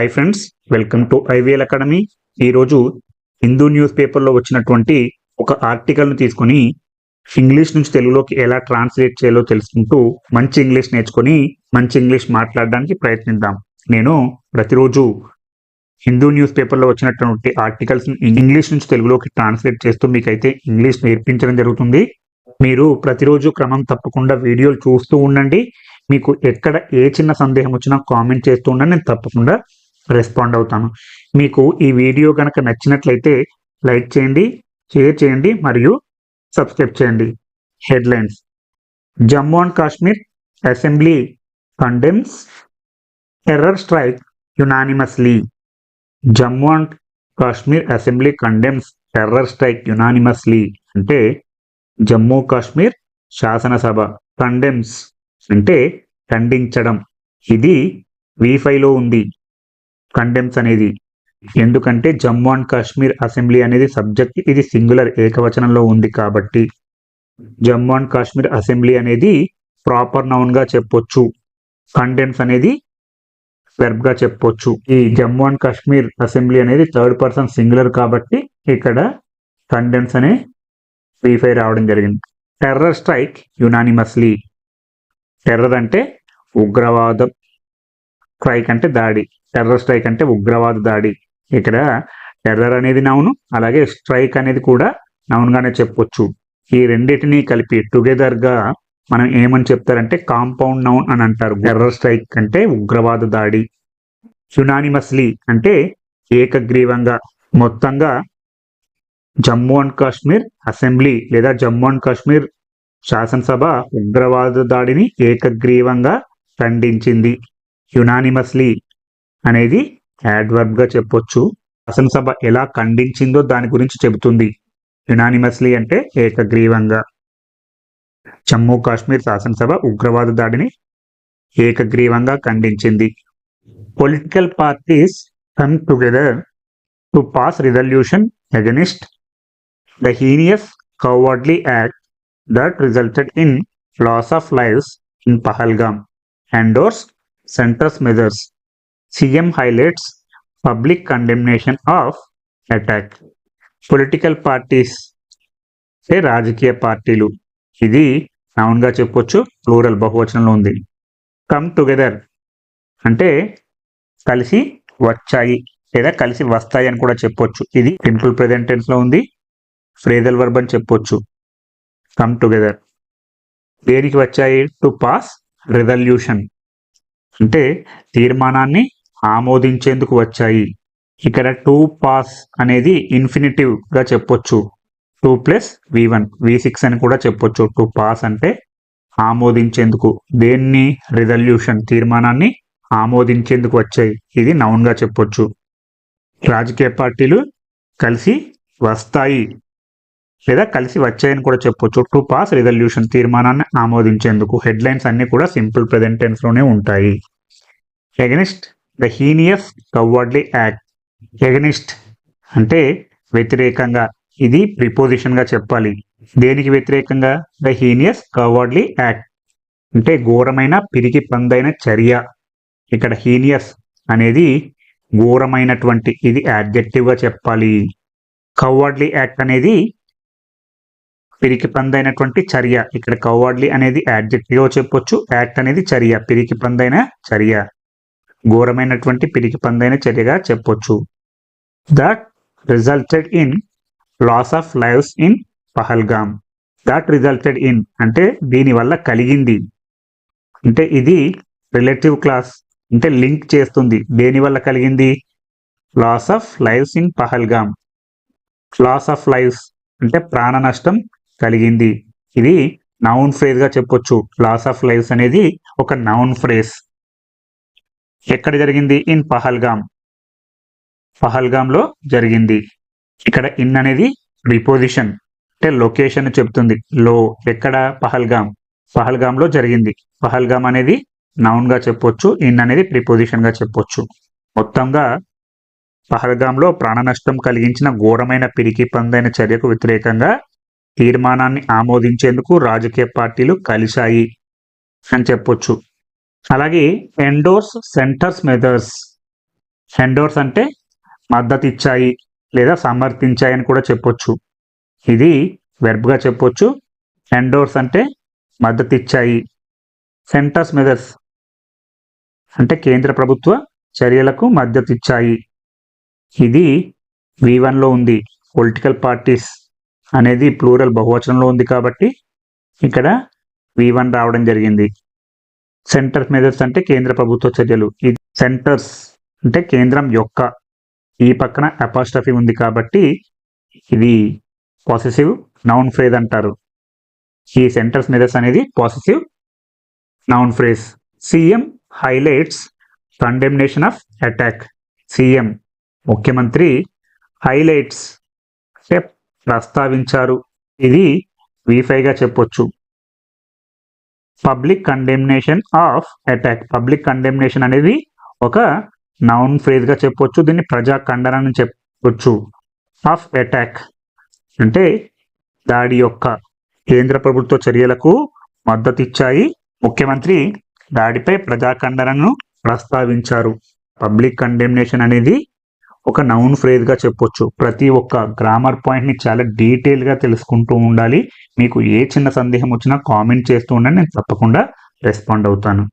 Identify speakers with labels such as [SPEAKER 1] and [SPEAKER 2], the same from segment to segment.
[SPEAKER 1] Hi friends welcome to IVL academy ఈరోజు Hindu news పేపర్లో వచ్చినటువంటి ఒక ఆర్టికల్ను తీసుకొని ఇంగ్లీష్ నుంచి తెలుగులోకి ఎలా ట్రాన్స్లేట్ చేయాలో తెలుసుకుంటూ మంచి ఇంగ్లీష్ నేర్చుకొని మంచి ఇంగ్లీష్ మాట్లాడడానికి ప్రయత్నిద్దాం. నేను ప్రతిరోజు హిందూ న్యూస్ పేపర్లో వచ్చినటువంటి ఆర్టికల్స్ ఇంగ్లీష్ నుంచి తెలుగులోకి ట్రాన్స్లేట్ చేస్తూ మీకైతే ఇంగ్లీష్ నేర్పించడం జరుగుతుంది. మీరు ప్రతిరోజు క్రమం తప్పకుండా వీడియోలు చూస్తూ ఉండండి. మీకు ఎక్కడ ఏ చిన్న సందేహం వచ్చినా కామెంట్ చేస్తూ ఉండండి. నేను తప్పకుండా రెస్పాండ్ అవుతాను. మీకు ఈ వీడియో కనుక నచ్చినట్లయితే లైక్ చేయండి షేర్ చేయండి మరియు సబ్స్క్రైబ్ చేయండి. Headlines. Jammu and Kashmir assembly condemns error strike unanimously. Jammu and Kashmir assembly condemns terror strike unanimously అంటే జమ్మూ కాశ్మీర్ శాసనసభ కండెమ్స్ అంటే ఖండించడం. ఇది వీఫైలో ఉంది. కండెమ్స్ అనేది. ఎందుకంటే జమ్మూ అండ్ కాశ్మీర్ అసెంబ్లీ అనేది సబ్జెక్ట్ ఇది సింగులర్ ఏకవచనంలో ఉంది కాబట్టి జమ్మూ అండ్ కాశ్మీర్ అసెంబ్లీ అనేది ప్రాపర్ నౌన్గా చెప్పొచ్చు. కండెమ్స్ అనేది వెర్బ్గా చెప్పొచ్చు. ఈ జమ్మూ అండ్ కాశ్మీర్ అసెంబ్లీ అనేది థర్డ్ పర్సన్ సింగులర్ కాబట్టి ఇక్కడ కండెమ్స్ అనే ఫై రావడం జరిగింది. టెర్రర్ స్ట్రైక్ యునానిమస్లీ టెర్రర్ అంటే ఉగ్రవాదం. స్ట్రైక్ అంటే దాడి. టెర్రర్ స్ట్రైక్ అంటే ఉగ్రవాద దాడి. ఇక్కడ టెర్రర్ అనేది నౌను అలాగే స్ట్రైక్ అనేది కూడా నౌన్గానే చెప్పొచ్చు. ఈ రెండింటిని కలిపి టుగెదర్గా మనం ఏమని చెప్తారంటే కాంపౌండ్ నౌన్ అని అంటారు. టెర్రర్ స్ట్రైక్ అంటే ఉగ్రవాద దాడి. యునానిమస్లీ అంటే ఏకగ్రీవంగా మొత్తంగా జమ్మూ అండ్ కాశ్మీర్ అసెంబ్లీ లేదా జమ్మూ అండ్ కాశ్మీర్ శాసనసభ ఉగ్రవాద దాడిని ఏకగ్రీవంగా ఖండించింది. యునానిమస్లీ అనేది యాడ్వర్బ్గా చెప్పొచ్చు. శాసనసభ ఎలా ఖండించిందో దాని గురించి చెబుతుంది. యునానిమస్లీ అంటే ఏకగ్రీవంగా. జమ్మూ కాశ్మీర్ శాసనసభ ఉగ్రవాద దాడిని ఏకగ్రీవంగా ఖండించింది. Political parties come together to pass resolution against the heinous cowardly act that resulted in loss of lives in Pahalgam Endorse centres measures CM highlights public condemnation of attack political parties అంటే రాజకీయ పార్టీలు? ఇది నౌన్గా చెప్పొచ్చు plural బహువచనంలో ఉంది. Come together అంటే కలిసి వచ్చాయి లేదా కలిసి వస్తాయి అని కూడా చెప్పొచ్చు. ఇది సింపుల్ ప్రెజెంట్ ఉంది ఫ్రేజల్ వర్బ్ అని చెప్పొచ్చు. కమ్ టుగెదర్ దేనికి వచ్చాయి? టు పాస్ రిజల్యూషన్ అంటే తీర్మానాన్ని ఆమోదించేందుకు వచ్చాయి. ఇక్కడ టూ పాస్ అనేది ఇన్ఫినిటివ్గా చెప్పొచ్చు. To plus V one V six అని కూడా చెప్పొచ్చు. టూ పాస్ అంటే ఆమోదించేందుకు. దేన్ని? రిజల్యూషన్ తీర్మానాన్ని ఆమోదించేందుకు వచ్చాయి. ఇది నౌన్గా చెప్పొచ్చు. రాజకీయ పార్టీలు కలిసి వస్తాయి. లేదా కలిసి వచ్చాయని కూడా చెప్పొచ్చు. టూ పాస్ రిజల్యూషన్ తీర్మానాన్ని ఆమోదించేందుకు. హెడ్లైన్స్ అన్ని కూడా సింపుల్ ప్రెజెంట్లోనే ఉంటాయి. Against the heinous cowardly act against అంటే వ్యతిరేకంగా. ఇది ప్రిపోజిషన్గా చెప్పాలి. దేనికి వ్యతిరేకంగా? The heinous cowardly act. అంటే ఘోరమైన పిరికి పందైన చర్య. ఇక్కడ హీనియస్ అనేది ఘోరమైనటువంటి ఇది యాడ్జెక్టివ్గా చెప్పాలి. కవర్డ్లీ యాక్ట్ అనేది పిరికి పందైనటువంటి చర్య. ఇక్కడ కవర్డ్లీ అనేది యాడ్జెక్టివ్గా చెప్పొచ్చు. యాక్ట్ అనేది చర్య. పిరికి పందైన చర్య. ఘోరమైనటువంటి పిరికి పందైన చర్యగా చెప్పొచ్చు. That resulted in loss of lives in Pahalgam that resulted in అంటే దీని వల్ల కలిగింది. అంటే ఇది రిలేటివ్ క్లాస్ అంటే లింక్ చేస్తుంది. దేనివల్ల కలిగింది? Loss of lives in Pahalgam loss of lives అంటే ప్రాణ నష్టం కలిగింది. ఇది నౌన్ ఫ్రేజ్గా చెప్పొచ్చు. లాస్ ఆఫ్ లైవ్స్ అనేది ఒక నౌన్ ఫ్రేజ్ ఎక్కడ జరిగింది? ఇన్ పహల్గామ్. పహల్గామ్లో జరిగింది. ఇక్కడ ఇన్ అనేది రిపోజిషన్. అంటే లొకేషన్ చెప్తుంది. లో ఎక్కడ? పహల్గామ్. పహల్గామ్లో జరిగింది. పహల్గామ్ అనేది నౌన్గా చెప్పొచ్చు. ఇన్ అనేది ప్రిపోజిషన్గా చెప్పొచ్చు. మొత్తంగా పహల్గాంలో ప్రాణ నష్టం కలిగించిన ఘోరమైన పిరికి పందైన చర్యకు వ్యతిరేకంగా తీర్మానాన్ని ఆమోదించేందుకు రాజకీయ పార్టీలు కలిశాయి అని చెప్పొచ్చు. అలాగే ఎండోర్స్ సెంటర్స్ మెదర్స్ ఎండోర్స్ అంటే మద్దతు ఇచ్చాయి లేదా సమర్థించాయి అని కూడా చెప్పొచ్చు. ఇది వెర్బ్గా చెప్పొచ్చు. ఎండోర్స్ అంటే మద్దతు ఇచ్చాయి సెంటర్స్ మెదర్స్ అంటే కేంద్ర ప్రభుత్వ చర్యలకు మద్దతు ఇచ్చాయి ఇది వి వన్లో ఉంది. పొలిటికల్ పార్టీస్ అనేది ప్లూరల్ బహువచనంలో ఉంది కాబట్టి ఇక్కడ వి వన్ రావడం జరిగింది. సెంటర్ మెజర్స్ అంటే కేంద్ర ప్రభుత్వ చర్యలు. ఇది సెంటర్స్ అంటే కేంద్రం యొక్క ఈ పక్కన అపాస్ట్రఫీ ఉంది కాబట్టి ఇది పాసిటివ్ నౌన్ ఫ్రేజ్ అంటారు. ఈ సెంటర్స్ మెజర్స్ అనేది positive noun phrase. CM highlights condemnation of attack. CM ముఖ్యమంత్రి హైలైట్స్ అంటే ప్రస్తావించారు. ఇది వీఫైగా చెప్పొచ్చు. Public condemnation of attack public condemnation అనేది ఒక నౌన్ ఫ్రేజ్గా చెప్పొచ్చు దీన్ని ప్రజా ఖండన అని చెప్పొచ్చు. ఆఫ్ అటాక్ అంటే దాడి యొక్క కేంద్ర ప్రభుత్వ చర్యలకు మద్దతు ఇచ్చాయి ముఖ్యమంత్రి దాడిపై ప్రజాఖండనను ప్రస్తావించారు. పబ్లిక్ కండెమ్నేషన్ అనేది ఒక నౌన్ ఫ్రేజ్గా చెప్పొచ్చు. ప్రతి ఒక్క గ్రామర్ పాయింట్ని చాలా డీటెయిల్గా తెలుసుకుంటూ ఉండాలి. మీకు ఏ చిన్న సందేహం వచ్చినా కామెంట్ చేస్తూ ఉండండి నేను తప్పకుండా రెస్పాండ్ అవుతాను.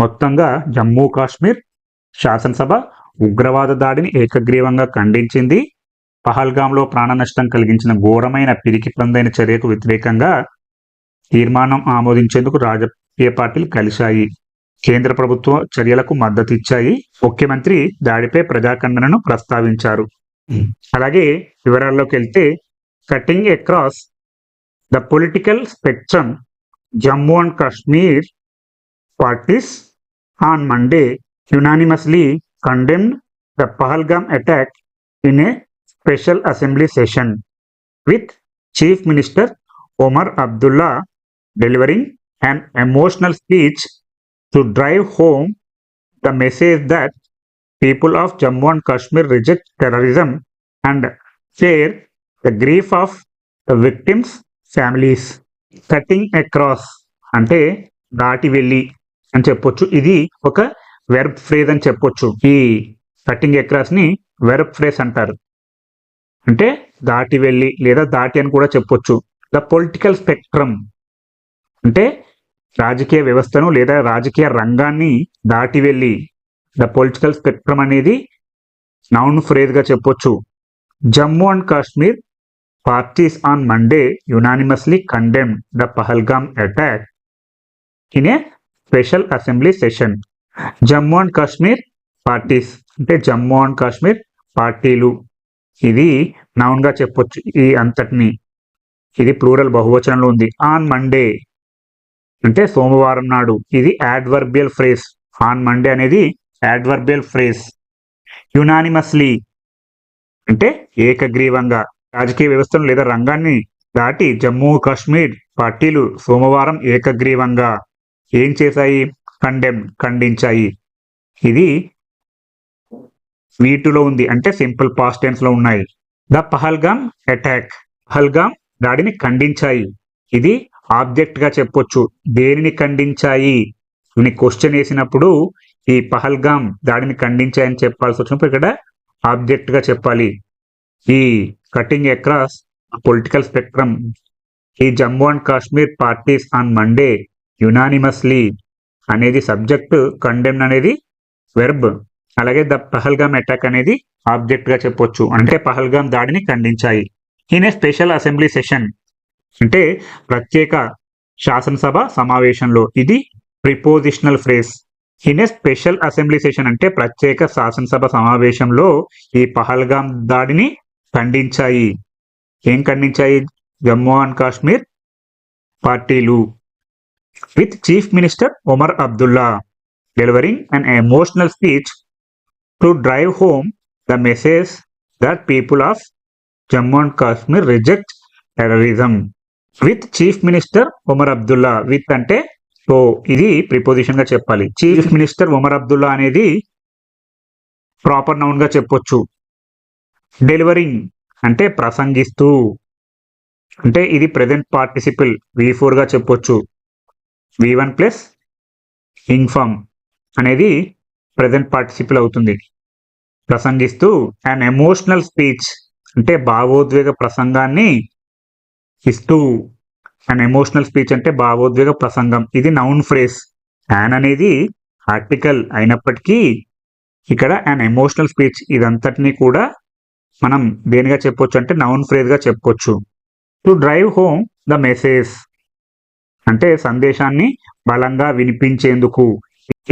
[SPEAKER 1] మొత్తంగా జమ్మూ కాశ్మీర్ శాసనసభ ఉగ్రవాద దాడిని ఏకగ్రీవంగా ఖండించింది. పహల్గాంలో ప్రాణ నష్టం కలిగించిన ఘోరమైన పిరికి పందైన చర్యకు వ్యతిరేకంగా తీర్మానం ఆమోదించేందుకు రాజకీయ పార్టీలు కలిశాయి. కేంద్ర ప్రభుత్వ చర్యలకు మద్దతు ఇచ్చాయి ముఖ్యమంత్రి దాడిపై ప్రజాఖండనను ప్రస్తావించారు. అలాగే వివరాల్లోకి వెళ్తే cutting across the political spectrum Jammu and Kashmir parties on Monday unanimously condemned the Pahalgam attack in a special assembly session with chief minister Omar Abdullah delivering and emotional speech to drive home the message that people of Jammu and Kashmir reject terrorism and share the grief of the victims' families. Cutting across అంటే దాటి వెళ్ళి అని చెప్పొచ్చు ఇది ఒక verb phrase అని చెప్పొచ్చు ఈ కటింగ్ అక్రాస్ని వెర్బ్ ఫ్రేజ్ అంటారు అంటే దాటి వెళ్ళి లేదా దాటి అని కూడా చెప్పొచ్చు ద పొలిటికల్ స్పెక్ట్రమ్ అంటే రాజకీయ వ్యవస్థను లేదా రాజకీయ రంగాన్ని దాటి వెళ్ళి ద పొలిటికల్ స్పెక్ట్రమ్ అనేది నౌన్ ఫ్రేజ్గా చెప్పొచ్చు. Jammu and Kashmir parties on Monday unanimously condemn the Pahalgam attack in a special assembly session Jammu and Kashmir parties అంటే జమ్మూ అండ్ కాశ్మీర్ పార్టీలు ఇది నౌన్గా చెప్పొచ్చు ఈ అంతటిని. ఇది ప్లూరల్ బహువచనంలో ఉంది. ఆన్ మండే అంటే సోమవారం నాడు ఇది యాడ్వర్బియల్ ఫ్రేజ్ ఆన్ మండే అనేది యాడ్వర్బియల్ ఫ్రేజ్ యునానిమస్లీ అంటే ఏకగ్రీవంగా రాజకీయ వ్యవస్థను లేదా రంగాన్ని దాటి జమ్మూ కాశ్మీర్ పార్టీలు సోమవారం ఏకగ్రీవంగా ఏం చేశాయి? కండెమ్ ఖండించాయి. ఇది వీటిలో ఉంది. అంటే సింపుల్ పాస్టెన్స్లో ఉన్నాయి. The Pahalgam attack. పహల్గామ్ దాడిని ఖండించాయి. ఇది ఆబ్జెక్ట్గా చెప్పొచ్చు. దేనిని ఖండించాయి? ఇవి క్వశ్చన్ వేసినప్పుడు ఈ పహల్గామ్ దాడిని ఖండించాయని చెప్పాల్సి వచ్చినప్పుడు ఇక్కడ ఆబ్జెక్ట్గా చెప్పాలి. ఈ కటింగ్ అక్రాస్ పొలిటికల్ స్పెక్ట్రమ్ ఈ Jammu and Kashmir parties on Monday unanimously అనేది సబ్జెక్ట్ కండెమ్ అనేది వెర్బ్. అలాగే ద పహల్గామ్ అటాక్ అనేది ఆబ్జెక్ట్గా చెప్పొచ్చు. అంటే పహల్గామ్ దాడిని ఖండించాయి. In a special assembly session అంటే ప్రత్యేక శాసనసభ సమావేశంలో ఇది prepositional phrase in a special assembly session అంటే ప్రత్యేక శాసనసభ సమావేశంలో ఈ పహల్గామ్ దాడిని ఖండించాయి. ఏం ఖండించాయి? జమ్మూ అండ్ కాశ్మీర్ పార్టీలు. With chief minister Omar Abdullah delivering an emotional speech to drive home the message that people of Jammu and Kashmir reject terrorism with chief minister Omar Abdullah. With అంటే so ఇది ప్రిపోజిషన్గా చెప్పాలి. చీఫ్ మినిస్టర్ ఒమర్ అబ్దుల్లా అనేది proper నౌన్గా చెప్పొచ్చు. Delivering అంటే ప్రసంగిస్తూ. అంటే ఇది ప్రజెంట్ పార్టిసిపల్ వి ఫోర్గా చెప్పొచ్చు. V one plus ing form అనేది ప్రజెంట్ పార్టిసిపుల్ అవుతుంది. ప్రసంగిస్తూ అండ్ ఎమోషనల్ స్పీచ్ అంటే భావోద్వేగ ప్రసంగాన్ని ఇస్తూ అండ్ ఎమోషనల్ స్పీచ్ అంటే భావోద్వేగ ప్రసంగం. ఇది నౌన్ ఫ్రేజ్ యాన్ అనేది ఆర్టికల్ అయినప్పటికీ ఇక్కడ అన్ ఎమోషనల్ స్పీచ్ ఇదంతటినీ కూడా మనం దేనిగా చెప్పొచ్చు అంటే నౌన్ ఫ్రేజ్గా చెప్పొచ్చు. To drive home the message అంటే సందేశాన్ని బలంగా వినిపించేందుకు.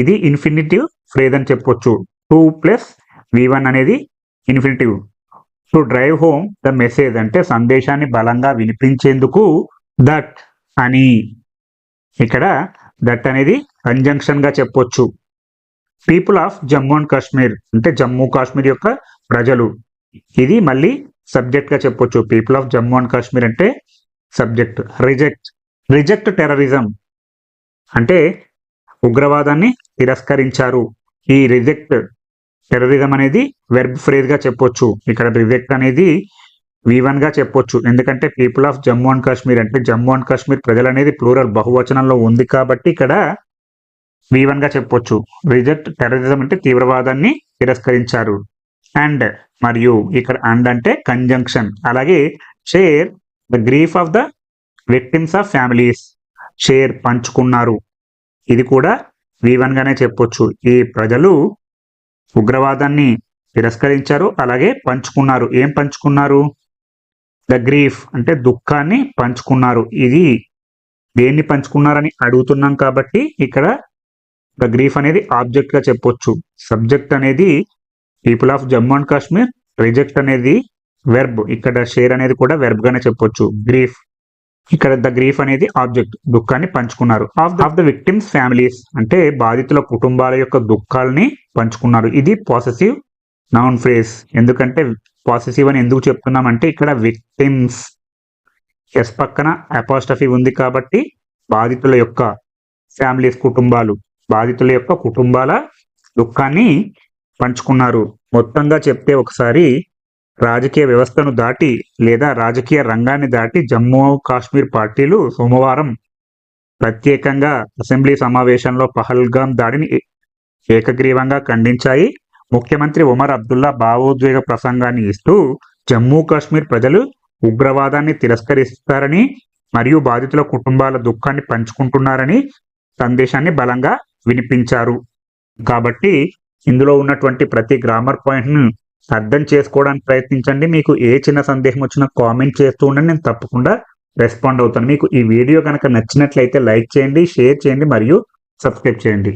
[SPEAKER 1] ఇది ఇన్ఫినిటివ్ ఫ్రేజ్ అని చెప్పొచ్చు. టూ ప్లస్ వి వన్ అనేది infinitive to drive home the message అంటే సందేశాన్ని బలంగా వినిపించేందుకు దట్ అని. ఇక్కడ దట్ అనేది కంజంక్షన్గా చెప్పొచ్చు. People of Jammu and Kashmir అంటే జమ్మూ కాశ్మీర్ యొక్క ప్రజలు. ఇది మళ్ళీ సబ్జెక్ట్గా చెప్పొచ్చు. People of Jammu and Kashmir అంటే సబ్జెక్ట్ రిజెక్ట్ రిజెక్ట్ టెర్రరిజం అంటే ఉగ్రవాదాన్ని తిరస్కరించారు. ఈ రిజెక్ట్ టెర్రరిజం అనేది వెర్బ్ ఫ్రేజ్గా చెప్పొచ్చు. ఇక్కడ రిజెక్ట్ అనేది వి గా చెప్పొచ్చు. ఎందుకంటే people of Jammu and Kashmir అంటే జమ్మూ అండ్ కాశ్మీర్ ప్రజలు అనేది ప్లూరల్ బహువచనంలో ఉంది కాబట్టి ఇక్కడ వి గా చెప్పొచ్చు. రిజెక్ట్ టెర్రరిజం అంటే తీవ్రవాదాన్ని తిరస్కరించారు. అండ్ మరియు ఇక్కడ అండ్ అంటే కంజంక్షన్ అలాగే share the grief of the victims of families share పంచుకున్నారు. ఇది కూడా వి గానే చెప్పొచ్చు. ఈ ప్రజలు ఉగ్రవాదాన్ని తిరస్కరించారు అలాగే పంచుకున్నారు. ఏం పంచుకున్నారు? ద గ్రీఫ్ అంటే దుఃఖాన్ని పంచుకున్నారు. ఇది దేన్ని పంచుకున్నారని అడుగుతున్నాం కాబట్టి ఇక్కడ ద గ్రీఫ్ అనేది ఆబ్జెక్ట్గా చెప్పొచ్చు. సబ్జెక్ట్ అనేది people of Jammu and Kashmir reject అనేది వెర్బ్ ఇక్కడ షేర్ అనేది కూడా వెర్బ్గానే చెప్పొచ్చు. గ్రీఫ్ ఇక్కడ ద గ్రీఫ్ అనేది ఆబ్జెక్ట్ దుఃఖాన్ని పంచుకున్నారు. Of of the victims families అంటే బాధితుల కుటుంబాల యొక్క దుఃఖాలని పంచుకున్నారు. ఇది పాసెసివ్ నౌన్ ఫ్రేజ్. ఎందుకంటే పాసెసివ్ అని ఎందుకు చెప్తున్నామంటే ఇక్కడ విక్టిమ్స్ ఎస్ పక్కన అపాస్టఫీ ఉంది కాబట్టి బాధితుల యొక్క ఫ్యామిలీస్ కుటుంబాలు బాధితుల యొక్క కుటుంబాల దుఃఖాన్ని పంచుకున్నారు. మొత్తంగా చెప్తే ఒకసారి రాజకీయ వ్యవస్థను దాటి లేదా రాజకీయ రంగాన్ని దాటి జమ్మూ కాశ్మీర్ పార్టీలు సోమవారం ప్రత్యేకంగా అసెంబ్లీ సమావేశంలో పహల్గాం దాడిని ఏకగ్రీవంగా ఖండించాయి. ముఖ్యమంత్రి ఉమర్ అబ్దుల్లా భావోద్వేగ ప్రసంగాన్ని ఇస్తూ జమ్మూ కాశ్మీర్ ప్రజలు ఉగ్రవాదాన్ని తిరస్కరిస్తారని మరియు బాధితుల కుటుంబాల దుఃఖాన్ని పంచుకుంటున్నారని సందేశాన్ని బలంగా వినిపించారు. కాబట్టి ఇందులో ఉన్నటువంటి ప్రతి గ్రామర్ పాయింట్ను అర్థం చేసుకోవడానికి ప్రయత్నించండి. మీకు ఏ చిన్న సందేహం వచ్చినా కామెంట్ చేస్తూ ఉండండి. నేను తప్పకుండా రెస్పాండ్ అవుతాను. మీకు ఈ వీడియో కనుక నచ్చినట్లయితే లైక్ చేయండి షేర్ చేయండి మరియు సబ్స్క్రైబ్ చేయండి.